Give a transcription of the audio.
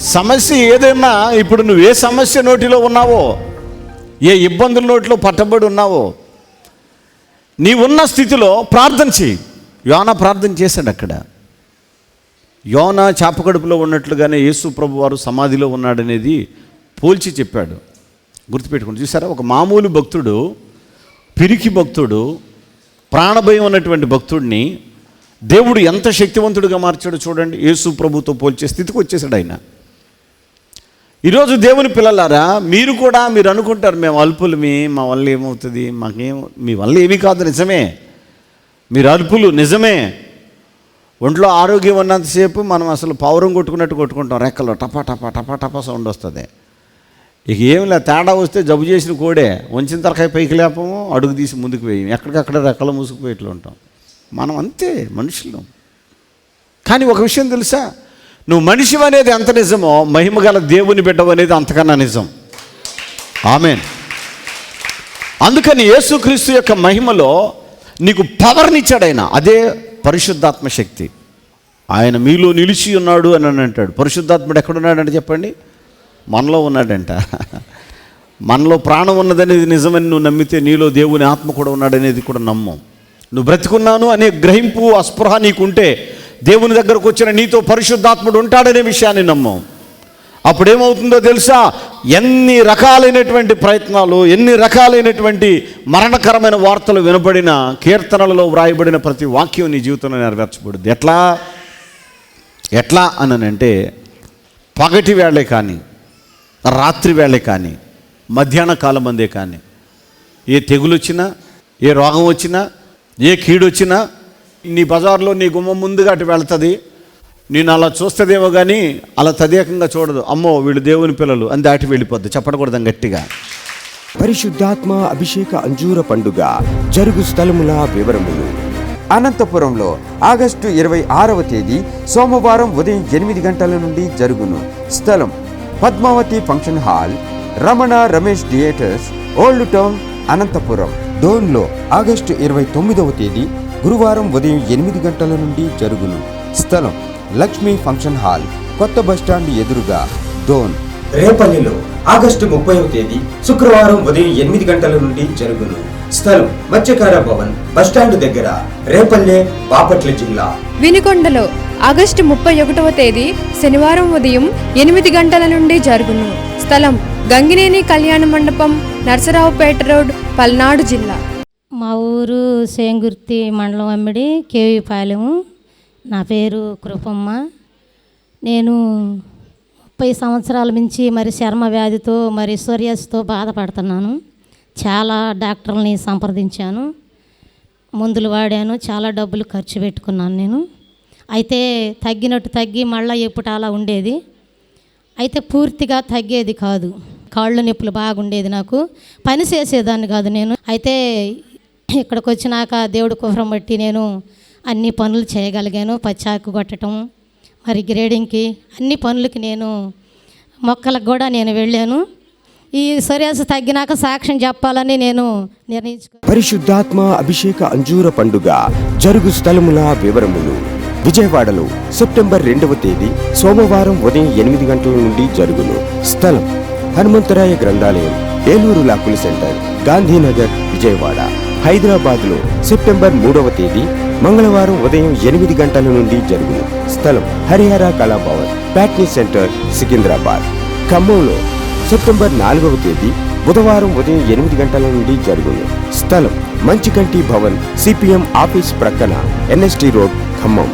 సమస్య ఏదైనా ఇప్పుడు నువ్వు ఏ సమస్య నోటిలో ఉన్నావో ఏ ఇబ్బందుల నోటిలో పట్టబడి ఉన్నావో నీ ఉన్న స్థితిలో ప్రార్థన చేయి యోన ప్రార్థన చేశాడు అక్కడ. యోన చాపకడుపులో ఉన్నట్లుగానే యేసు ప్రభు వారు సమాధిలో ఉన్నాడనేది పోల్చి చెప్పాడు. గుర్తుపెట్టుకుని చూసారా? ఒక మామూలు భక్తుడు పిరికి భక్తుడు ప్రాణభయం ఉన్నటువంటి భక్తుడిని దేవుడు ఎంత శక్తివంతుడిగా మార్చాడో చూడండి. యేసు ప్రభుతో పోల్చే స్థితికి వచ్చేసాడు ఆయన. ఈరోజు దేవుని పిల్లలారా మీరు కూడా మీరు అనుకుంటారు మేము అల్పులమి మా వల్ల ఏమవుతుంది? మాకేం మీ వల్ల ఏమీ కాదు నిజమే. మీరు అల్పులు నిజమే. ఒంట్లో ఆరోగ్యం ఉన్నంతసేపు మనం అసలు పౌరం కొట్టుకున్నట్టు కొట్టుకుంటాం రెక్కలో టపా టపా టపా టపా సౌండ్ వస్తుంది. ఇక ఏం లే తేడా వస్తే జబ్బు చేసిన కోడే. వంచిన తరకాయ పైకి లేపము అడుగు తీసి ముందుకు వేయం. ఎక్కడికక్కడ రెక్కలు మూసుకుపోయేట్లు ఉంటాం. మనం అంతే మనుషులు. కానీ ఒక విషయం తెలుసా? నువ్వు మనిషి అనేది ఎంత నిజమో మహిమగల దేవుని బిడ్డవు అనేది అంతకన్నా నిజం. ఆమెన్. అందుకని యేసుక్రీస్తు యొక్క మహిమలో నీకు పవర్నిచ్చాడు ఆయన. అదే పరిశుద్ధాత్మ శక్తి. ఆయన మీలో నిలిచి ఉన్నాడు అని అని అంటాడు. పరిశుద్ధాత్ముడు ఎక్కడున్నాడంటే చెప్పండి? మనలో ఉన్నాడంట. మనలో ప్రాణం ఉన్నదనేది నిజమని నువ్వు నమ్మితే నీలో దేవుని ఆత్మ కూడా ఉన్నాడనేది కూడా నమ్మం. నువ్వు బ్రతికున్నాను అనే గ్రహింపు అస్పృహ నీకుంటే దేవుని దగ్గరకు వచ్చిన నీతో పరిశుద్ధాత్ముడు ఉంటాడనే విషయాన్ని నమ్మం. అప్పుడేమవుతుందో తెలుసా? ఎన్ని రకాలైనటువంటి ప్రయత్నాలు ఎన్ని రకాలైనటువంటి మరణకరమైన వార్తలు వినబడిన కీర్తనలలో వ్రాయబడిన ప్రతి వాక్యం నీ జీవితంలో నెరవేర్చబడుద్ది. ఎట్లా? ఎట్లా అని అంటే పగటి వేళే కానీ రాత్రి వేళే కానీ మధ్యాహ్న కాలం అందే కానీ ఏ తెగులు వచ్చినా ఏ రోగం వచ్చినా ఏ కీడు వచ్చినా నీ బజార్లో నీ గుమ్మం ముందుగా అటు వెళుతుంది. నేను అలా చూస్తుందేమో కానీ అలా తదేకంగా చూడదు. అమ్మో వీళ్ళు దేవుని పిల్లలు. అని దాటి వెళ్ళిపోద్ది. చెప్పకూడదు గట్టిగా. పరిశుద్ధాత్మ అభిషేక అంజూర పండుగ జరుగు స్థలముల వివరములు. అనంతపురంలో ఆగస్టు ఇరవై ఆరవ తేదీ సోమవారం ఉదయం ఎనిమిది గంటల నుండి జరుగును. స్థలం Padmavati function hall Ramana Ramesh theatres old town Anantapur. డోన్లో August ఇరవై తొమ్మిదవ తేదీ గురువారం ఉదయం ఎనిమిది గంటల నుండి జరుగును. స్థలం లక్ష్మీ ఫంక్షన్ హాల్. కొత్త బస్టాండ్ ఎదురుగా డోన్. రేపల్లిలో ఆగస్టు ముప్పైవ తేదీ శుక్రవారం ఉదయం ఎనిమిది గంటల నుండి జరుగును. స్థలం మత్స్యకార భవన్ బస్టాండ్ దగ్గర రేపల్లె బాపట్ల జిల్లా. వినుకొండలో ఆగస్టు ముప్పై ఒకటవ తేదీ శనివారం ఉదయం ఎనిమిది గంటల నుండి జరుగును. స్థలం గంగినేని కళ్యాణ మండపం నరసరావుపేట రోడ్ పల్నాడు జిల్లా. మా ఊరు సేంగుర్తి మండలం అమ్మిడి కేవీపాలెము నా పేరు కృపమ్మ. నేను ముప్పై సంవత్సరాల నుంచి మరి చర్మ వ్యాధితో మరి సోరియాస్తో బాధపడుతున్నాను. చాలా డాక్టర్లని సంప్రదించాను. మందులు వాడాను. చాలా డబ్బులు ఖర్చు పెట్టుకున్నాను నేను. అయితే తగ్గినట్టు తగ్గి మళ్ళీ ఎప్పుడు అలా ఉండేది? అయితే పూర్తిగా తగ్గేది కాదు. కాళ్ళు నొప్పులు బాగుండేది నాకు. పని చేసేదాన్ని కాదు నేను. అయితే ఇక్కడికి వచ్చినాక దేవుడి కుహరం బట్టి నేను అన్ని పనులు చేయగలిగాను పచ్చాకు కొట్టడం మరి గ్రేడింగ్కి అన్ని పనులకి నేను మొక్కలకు కూడా నేను వెళ్ళాను. ఈ సొరియాస తగ్గినాక సాక్ష్యం చెప్పాలని నేను నిర్ణయించుకో పరిశుద్ధాత్మ అభిషేక అంజూర పండుగ జరుగు స్థలముల వివరములు. విజయవాడలో సెప్టెంబర్ రెండవ తేదీ సోమవారం ఉదయం ఎనిమిది గంటల నుండి జరుగును. స్థలం హనుమంతరాయ గ్రంథాలయం ఏలూరు లాకుల సెంటర్ గాంధీనగర్ విజయవాడ. హైదరాబాద్లో సెప్టెంబర్ మూడవ తేదీ మంగళవారం ఉదయం ఎనిమిది గంటల నుండి జరుగును. స్థలం హరిహర కళాభవన్ ప్యాట్నీ సెంటర్ సికింద్రాబాద్. ఖమ్మంలో సెప్టెంబర్ నాలుగవ తేదీ బుధవారం ఉదయం ఎనిమిది గంటల నుండి జరుగును. స్థలం మంచికంటి భవన్ సిపిఎం ఆఫీస్ ప్రక్కన ఎన్ఎస్టి రోడ్ ఖమ్మం.